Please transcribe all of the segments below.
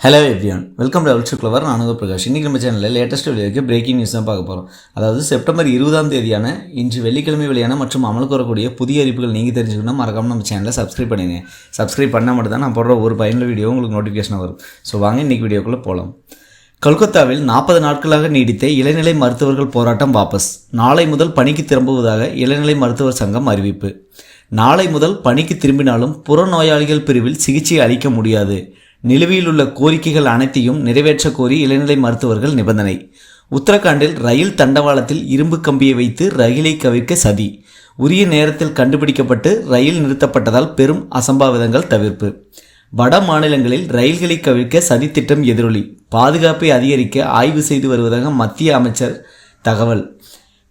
Hello everyone welcome to ultra clever நான் பிரகாஷ். இன்றைக்கி நம்ம சேனலில் லேட்டஸ்ட் வெளியாக பிரேக்கிங் நியூஸ் தான் பார்க்க போகிறோம் அதாவது செப்டம்பர் இருபதாம் தேதியான இன்று வெள்ளிக்கிழமை வெளியான மற்றும் அமலுக்கு வரக்கூடிய புதிய அறிவிப்புகள் நீங்கள் தெரிஞ்சுக்கணும் மறக்காம நம்ம சேனலை சப்ஸ்கிரைப் பண்ணுங்க சப்ஸ்கிரைப் பண்ணால் மட்டும் தான் நான் போடுற ஒரு பயனுள்ள வீடியோ உங்களுக்கு நோட்டிஃபிகேஷன் வரும். ஸோ வாங்க இன்றைக்கி வீடியோக்குள்ளே போகலாம் கொல்கத்தாவில் நாற்பது நாட்களாக நீடித்த இளநிலை மருத்துவர்கள் போராட்டம் வாபஸ். நாளை முதல் பணிக்கு திரும்புவதாக இளநிலை மருத்துவர் சங்கம் அறிவிப்பு. நாளை முதல் பணிக்கு திரும்பினாலும் புறநோயாளிகள் பிரிவில் சிகிச்சை அளிக்க முடியாது. நிலுவையில் உள்ள கோரிக்கைகள் அனைத்தையும் நிறைவேற்ற கோரி இளநிலை மருத்துவர்கள் நிபந்தனை. உத்தரகாண்டில் ரயில் தண்டவாளத்தில் இரும்பு கம்பியை வைத்து ரயிலை கவிர்க்க சதி. உரிய நேரத்தில் கண்டுபிடிக்கப்பட்டு ரயில் நிறுத்தப்பட்டதால் பெரும் அசம்பாவிதங்கள் தவிர்ப்பு. வட மாநிலங்களில் ரயில்களை கவிழ்க்க சதித்திட்டம் எதிரொலி. பாதுகாப்பை அதிகரிக்க ஆய்வு செய்து வருவதாக மத்திய அமைச்சர் தகவல்.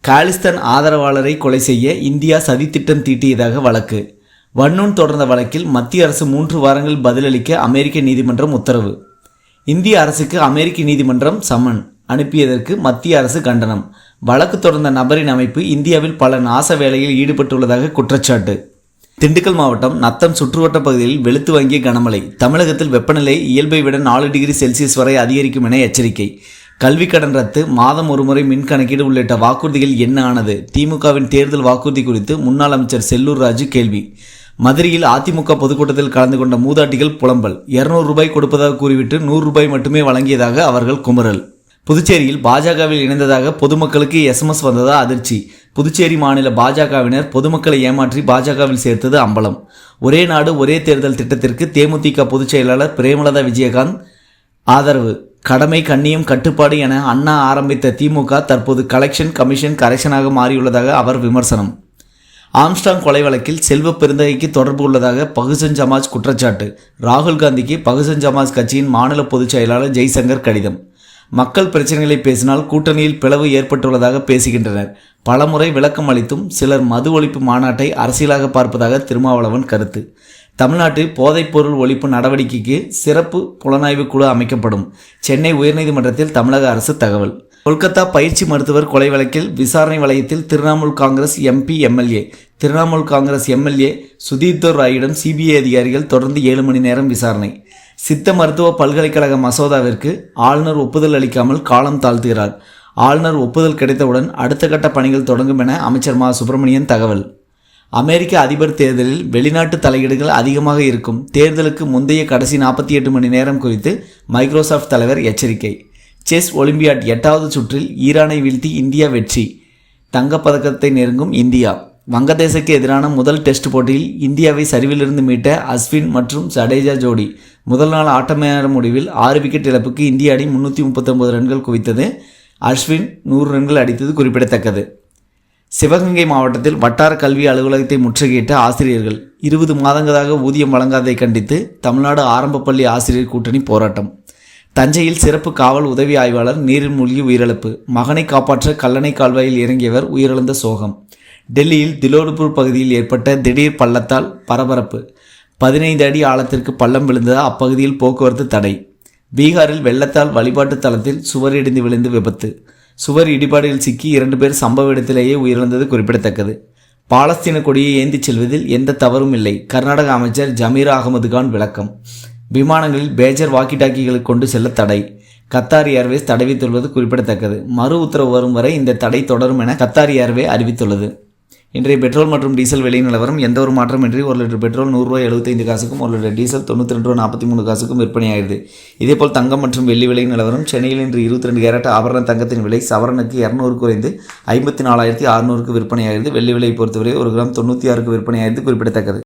காலிஸ்தான் ஆதரவாளரை கொலை செய்ய இந்தியா சதித்திட்டம் தீட்டியதாக வழக்கு. வன்னூன் தொடர்ந்த வழக்கில் மத்திய அரசு மூன்று வாரங்கள் பதிலளிக்க அமெரிக்க நீதிமன்றம் உத்தரவு. இந்திய அரசுக்கு அமெரிக்க நீதிமன்றம் சமன் அனுப்பியதற்கு மத்திய அரசு கண்டனம். வழக்கு தொடர்ந்த நபரின் அமைப்பு இந்தியாவில் பல நாச வேலையில் ஈடுபட்டுள்ளதாக குற்றச்சாட்டு. திண்டுக்கல் மாவட்டம் நத்தம் சுற்றுவட்ட பகுதியில் வெளுத்து வாங்கிய கனமழை. தமிழகத்தில் வெப்பநிலை இயல்பை விட நாலு டிகிரி செல்சியஸ் வரை அதிகரிக்கும் என எச்சரிக்கை. கல்வி கடன் ரத்து மாதம் ஒருமுறை மின் கணக்கீடு உள்ளிட்ட வாக்குறுதிகள் என்ன ஆனது? திமுகவின் தேர்தல் வாக்குறுதி குறித்து முன்னாள் அமைச்சர் செல்லூர் ராஜு கேள்வி. மதுரையில் அதிமுக பொதுக்கூட்டத்தில் கலந்து கொண்ட மூதாட்டிகள் புலம்பல். இருநூறு ரூபாய் கொடுப்பதாக கூறிவிட்டு நூறு ரூபாய் மட்டுமே வழங்கியதாக அவர்கள் குமரல். புதுச்சேரியில் பாஜகவில் இணைந்ததாக பொதுமக்களுக்கு எஸ்எம்எஸ் வந்ததா அதிர்ச்சி. புதுச்சேரி மாநில பாஜகவினர் பொதுமக்களை ஏமாற்றி பாஜகவில் சேர்த்தது அம்பலம். ஒரே நாடு ஒரே தேர்தல் திட்டத்திற்கு தேமுதிக பொதுச் செயலாளர் பிரேமலதா விஜயகாந்த் ஆதரவு. கடமை கண்ணியம் கட்டுப்பாடு என அண்ணா ஆரம்பித்த திமுக தற்போது கலெக்ஷன் கமிஷன் கரெக்ஷனாக மாறியுள்ளதாக அவர் விமர்சனம். ஆம்ஸ்டாங் கொலை வழக்கில் செல்வ பெருந்தகைக்கு தொடர்பு உள்ளதாக பகுஜன் சமாஜ் குற்றச்சாட்டு. ராகுல் காந்திக்கு பகுஜன் சமாஜ் கட்சியின் மாநில பொதுச் செயலாளர் ஜெய்சங்கர் கடிதம். மக்கள் பிரச்சனைகளை பேசினால் கூட்டணியில் பிளவு ஏற்பட்டுள்ளதாக பேசுகின்றனர். பலமுறை விளக்கம் அளித்தும் சிலர் மது ஒழிப்பு மாநாட்டை அரசியலாக பார்ப்பதாக திருமாவளவன் கருத்து. தமிழ்நாட்டில் போதைப்பொருள் ஒழிப்பு நடவடிக்கைக்கு சிறப்பு புலனாய்வு குழு அமைக்கப்படும். சென்னை உயர்நீதிமன்றத்தில் தமிழக அரசு தகவல். கொல்கத்தா பயிற்சி மருத்துவர் கொலை வழக்கில் விசாரணை வளையத்தில் Trinamool Congress MP MLA. Trinamool Congress MLA Sudhirdar ராயிடம் CBI அதிகாரிகள் தொடர்ந்து ஏழு மணி நேரம் விசாரணை. சித்த மருத்துவ பல்கலைக்கழக மசோதாவிற்கு ஆளுநர் ஒப்புதல் அளிக்காமல் காலம் தாழ்த்துகிறார். ஆளுநர் ஒப்புதல் கிடைத்தவுடன் அடுத்த கட்ட பணிகள் தொடங்கும் என அமைச்சர் மா. சுப்பிரமணியன் தகவல். அமெரிக்க அதிபர் தேர்தலில் வெளிநாட்டு தலையீடுகள் அதிகமாக இருக்கும். தேர்தலுக்கு முந்தைய கடைசி நாற்பத்தி எட்டு மணி நேரம் குறித்து மைக்ரோசாஃப்ட் தலைவர் எச்சரிக்கை. செஸ் ஒலிம்பியாட் எட்டாவது சுற்றில் ஈரானை வீழ்த்தி இந்தியா வெற்றி. தங்கப்பதக்கத்தை நெருங்கும் இந்தியா. வங்கதேசக்கு எதிரான முதல் டெஸ்ட் போட்டியில் இந்தியாவை சரிவிலிருந்து மீட்ட அஸ்வின் மற்றும் ஜடேஜா ஜோடி. முதல் நாள் ஆட்டமேற முடிவில் ஆறு விக்கெட் இழப்புக்கு இந்திய அணி முன்னூற்றி முப்பத்தொன்பது ரன்கள் குவித்தது. அஸ்வின் நூறு ரன்கள் அடித்தது குறிப்பிடத்தக்கது. சிவகங்கை மாவட்டத்தில் வட்டார கல்வி அலுவலகத்தை முற்றுகையிட்ட ஆசிரியர்கள். இருபது மாதங்களாக ஊதியம் வழங்காதை கண்டித்து தமிழ்நாடு ஆரம்ப பள்ளி ஆசிரியர் கூட்டணி போராட்டம். தஞ்சையில் சிறப்பு காவல் உதவி ஆய்வாளர் நீரில் மூழ்கி உயிரிழப்பு. மகனை காப்பாற்ற கல்லணை கால்வாயில் இறங்கியவர் உயிரிழந்த சோகம். டெல்லியில் திலோடுபூர் பகுதியில் ஏற்பட்ட திடீர் பள்ளத்தால் பரபரப்பு. பதினைந்து அடி ஆழத்திற்கு பள்ளம் விழுந்ததால் அப்பகுதியில் போக்குவரத்து தடை. பீகாரில் வெள்ளத்தால் வழிபாட்டு தளத்தில் சுவர் இடிந்து விழுந்து விபத்து. சுவர் இடிபாடுகள் சிக்கி இரண்டு பேர் சம்பவ இடத்திலேயே உயிரிழந்தது குறிப்பிடத்தக்கது. பாலஸ்தீன கொடியை ஏந்திச் செல்வதில் எந்த தவறும் இல்லை. கர்நாடக அமைச்சர் ஜமீர் அகமது கான் விளக்கம். விமானங்களில் பேஜர் வாக்கி டாக்கிகளை கொண்டு செல்ல தடை. கத்தார் ஏர்வேஸ் தடை வித்துள்ளது குறிப்பிடத்தக்கது. மறு உத்தரவு வரும் வரை இந்த தடை தொடரும் என கத்தார் ஏர்வே அறிவித்துள்ளது. இன்றைய பெட்ரோல் மற்றும் டீசல் விலை நிலவரம் எந்த ஒரு மாற்றமின்றி ஒரு லிட்டர் பெட்ரோல் நூறுரூவா எழுபத்தைந்து காசுக்கும் ஒரு லிட்டர் டீசல் தொண்ணூற்றி ரெண்டு ரூபா நாற்பத்தி மூணு காசுக்கும் விற்பனையாகிறது. இதேபோல் தங்கம் மற்றும் வெள்ளி விலை நிலவரம் சென்னையில் இன்று இருபத்தி ரெண்டு கேரட் ஆபரண தங்கத்தின் விலை சவரனுக்கு இரநூறு குறைந்து ஐம்பத்தி நாலாயிரத்தி அறுநூறுக்கு விற்பனையாகிறது. வெள்ளி விலை பொறுத்தவரை ஒரு கிராம் தொண்ணூற்றி ஆறுக்கு விற்பனையாகிறது குறிப்பிடத்தக்கது.